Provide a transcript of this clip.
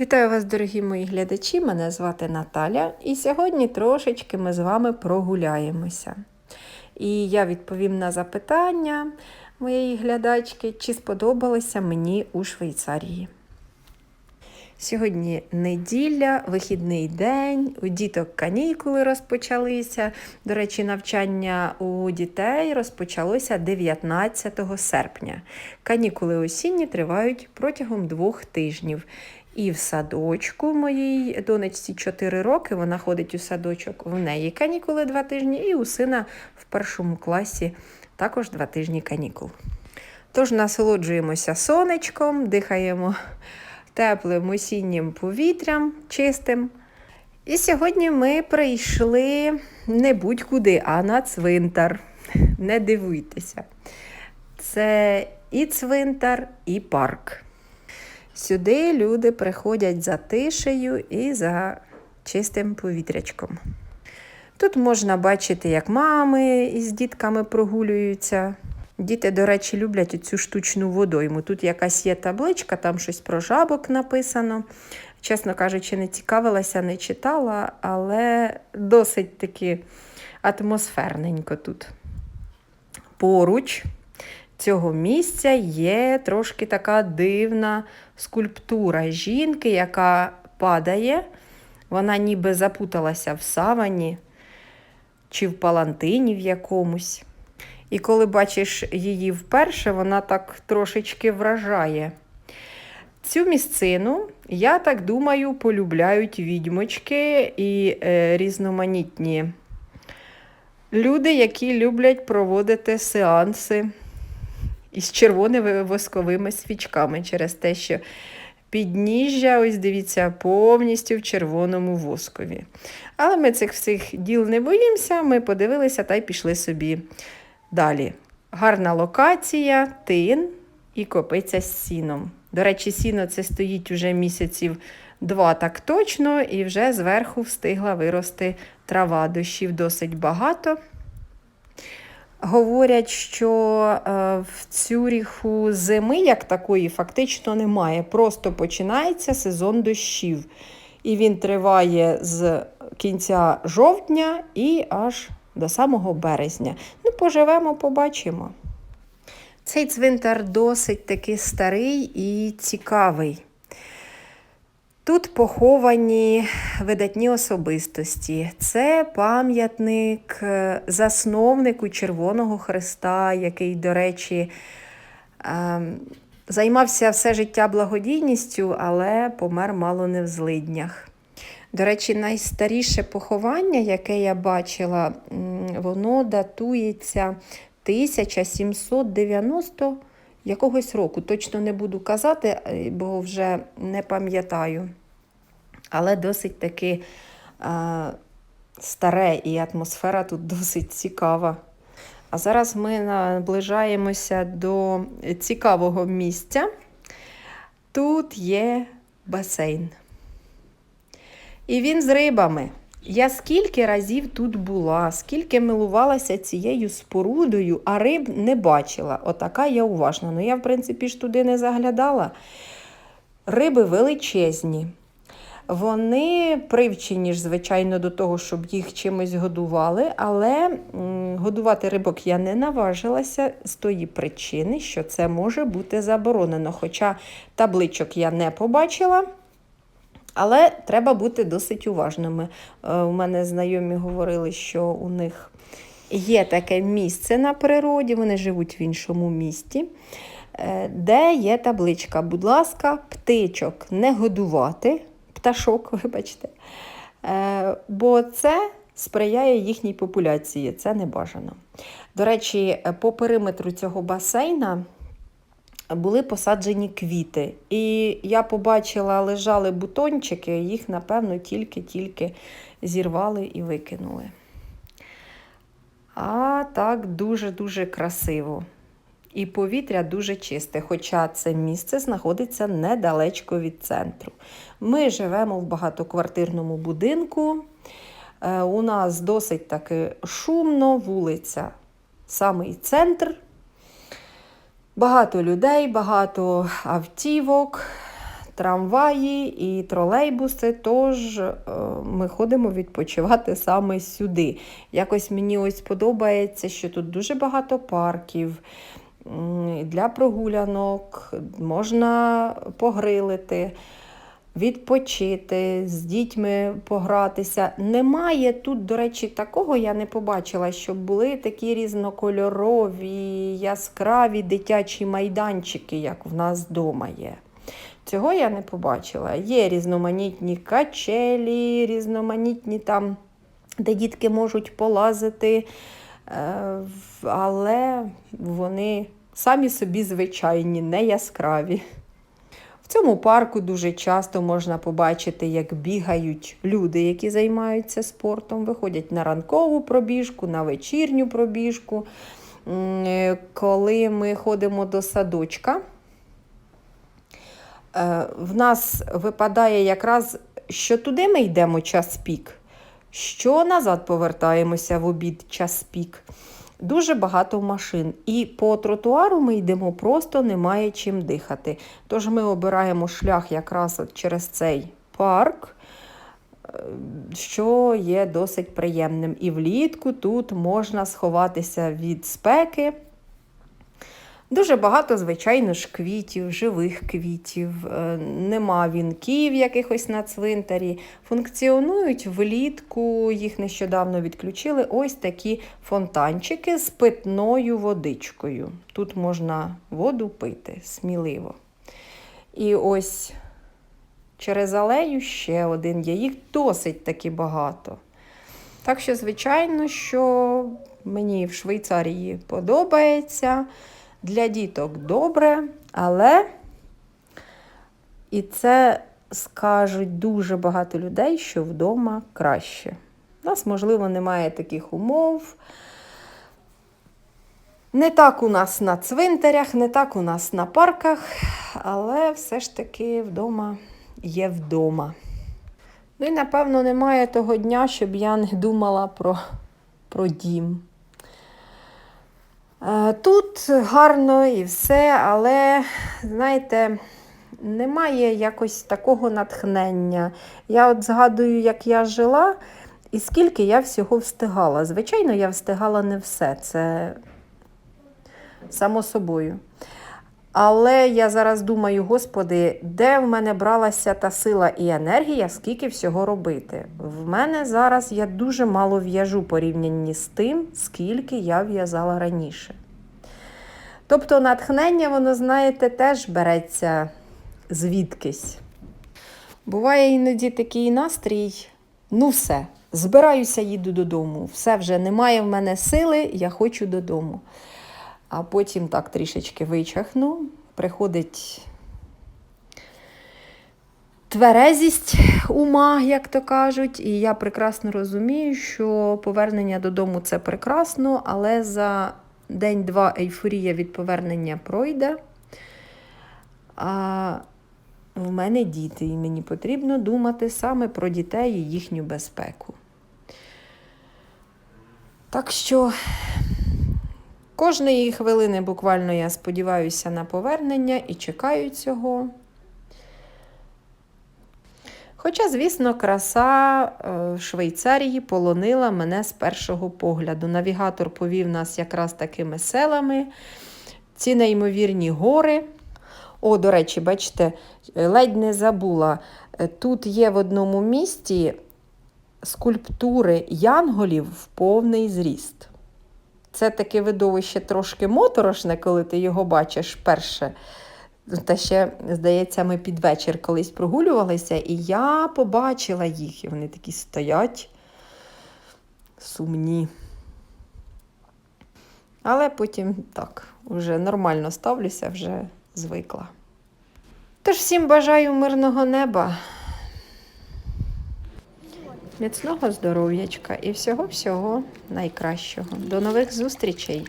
Вітаю вас, дорогі мої глядачі! Мене звати Наталя, і сьогодні трошечки ми з вами прогуляємося. І я відповім на запитання моєї глядачки, чи сподобалося мені у Швейцарії. Сьогодні неділя, вихідний день, у діток канікули розпочалися. До речі, навчання у дітей розпочалося 19 серпня. Канікули осінні тривають протягом двох тижнів. І в садочку моїй донечці 4 роки, вона ходить у садочок, в неї канікули 2 тижні, і у сина в першому класі також 2 тижні канікул. Тож насолоджуємося сонечком, дихаємо теплим осіннім повітрям чистим. І сьогодні ми прийшли не будь-куди, а на цвинтар. Не дивуйтеся. Це і цвинтар, і парк. Сюди люди приходять за тишею і за чистим повітрячком. Тут можна бачити, як мами із дітками прогулюються. Діти, до речі, люблять цю штучну водойму. Тут якась є табличка, там щось про жабок написано. Чесно кажучи, не цікавилася, не читала, але досить таки атмосферненько тут. Поруч цього місця є трошки така дивна скульптура жінки, яка падає. Вона ніби запуталася в савані чи в палантині в якомусь. І коли бачиш її вперше, вона так трошечки вражає. Цю місцину, я так думаю, полюбляють відьмочки і е, різноманітні люди, які люблять проводити сеанси із червоними восковими свічками через те, що підніжжя, ось дивіться, повністю в червоному воскові. Але ми цих всіх діл не боїмося, ми подивилися та й пішли собі далі. Гарна локація, тин і копиця з сіном. До речі, сіно це стоїть уже місяців два так точно, і вже зверху встигла вирости трава. Дощів досить багато. Говорять, що е, в Цюріху зими як такої фактично немає. Просто починається сезон дощів. І він триває з кінця жовтня і аж до самого березня. Ну, поживемо, побачимо. Цей цвинтар досить таки старий і цікавий. Тут поховані видатні особистості. Це пам'ятник е, засновнику Червоного Христа, який, до речі, ем, займався все життя благодійністю, але помер мало не в злиднях. До речі, найстаріше поховання, яке я бачила, воно датується 1790 якогось року. Точно не буду казати, бо вже не пам'ятаю. Але досить таки а, старе і атмосфера тут досить цікава. А зараз ми наближаємося до цікавого місця. Тут є басейн. І він з рибами. Я скільки разів тут була, скільки милувалася цією спорудою, а риб не бачила. Отака я уважна. Ну, я, в принципі, ж туди не заглядала. Риби величезні. Вони привчені ж, звичайно, до того, щоб їх чимось годували, але годувати рибок я не наважилася з тої причини, що це може бути заборонено. Хоча табличок я не побачила. Але треба бути досить уважними. Е, у мене знайомі говорили, що у них є таке місце на природі, вони живуть в іншому місті, е, де є табличка, будь ласка, птичок не годувати, пташок, вибачте, е, бо це сприяє їхній популяції, це не бажано. До речі, по периметру цього басейна були посаджені квіти. І я побачила, лежали бутончики, їх, напевно, тільки-тільки зірвали і викинули. А так дуже-дуже красиво. І повітря дуже чисте, хоча це місце знаходиться недалечко від центру. Ми живемо в багатоквартирному будинку. Е, у нас досить таки шумно, вулиця, самий центр. Багато людей, багато автівок. трамваї і тролейбуси, тож е, ми ходимо відпочивати саме сюди. Якось мені ось подобається, що тут дуже багато парків для прогулянок, можна погрилити. Відпочити, з дітьми погратися. Немає тут, до речі, такого я не побачила, щоб були такі різнокольорові, яскраві дитячі майданчики, як в нас вдома є. Цього я не побачила. Є різноманітні качелі, різноманітні там, де дітки можуть полазити, е, але вони самі собі звичайні, не яскраві. В цьому парку дуже часто можна побачити, як бігають люди, які займаються спортом, виходять на ранкову пробіжку, на вечірню пробіжку. Е, Коли ми ходимо до садочка, е, в нас випадає якраз, що туди ми йдемо час пік, що назад повертаємося в обід час пік. Дуже багато машин. І по тротуару ми йдемо просто немає чим дихати. Тож ми обираємо шлях якраз через цей парк, е, що є досить приємним. І влітку тут можна сховатися від спеки. Дуже багато, звичайно ж, квітів, живих квітів, е, нема вінків якихось на цвинтарі. Функціонують влітку, їх нещодавно відключили ось такі фонтанчики з питною водичкою. Тут можна воду пити сміливо. І ось через алею ще один є. Їх досить таки багато. Так що, звичайно, що мені в Швейцарії подобається. Для діток добре, але і це скажуть дуже багато людей, що вдома краще. У нас, можливо, немає таких умов. Не так у нас на цвинтарях, не так у нас на парках, але все ж таки вдома є вдома. Ну і, напевно, немає того дня, щоб я не думала про, про дім. Е, Тут гарно і все, але, знаєте, немає якось такого натхнення. Я от згадую, як я жила і скільки я всього встигала. Звичайно, я встигала не все, це само собою. Але я зараз думаю, господи, де в мене бралася та сила і енергія, скільки всього робити. В мене зараз я дуже мало в'яжу порівнянні з тим, скільки я в'язала раніше. Тобто натхнення, воно, знаєте, теж береться звідкись. Буває іноді такий настрій, ну все, збираюся, їду додому. Все вже немає в мене сили, я хочу додому. А потім так трішечки вичахну, приходить тверезість ума, як то кажуть, і я прекрасно розумію, що повернення додому це прекрасно, але за день-два ейфорія від повернення пройде. А в мене діти, і мені потрібно думати саме про дітей і їхню безпеку. Так що кожної хвилини буквально я сподіваюся на повернення і чекаю цього. Хоча, звісно, краса е, Швейцарії полонила мене з першого погляду. Навігатор повів нас якраз такими селами, ці неймовірні гори. О, до речі, бачите, ледь не забула. Е, Тут є в одному місті скульптури янголів в повний зріст. Це таке видовище трошки моторошне, коли ти його бачиш перше. Та ще, здається, ми під вечір колись прогулювалися, і я побачила їх, і вони такі стоять сумні. Але потім так, вже нормально ставлюся, вже звикла. Тож всім бажаю мирного неба, міцного здоров'ячка і всього-всього найкращого. До нових зустрічей!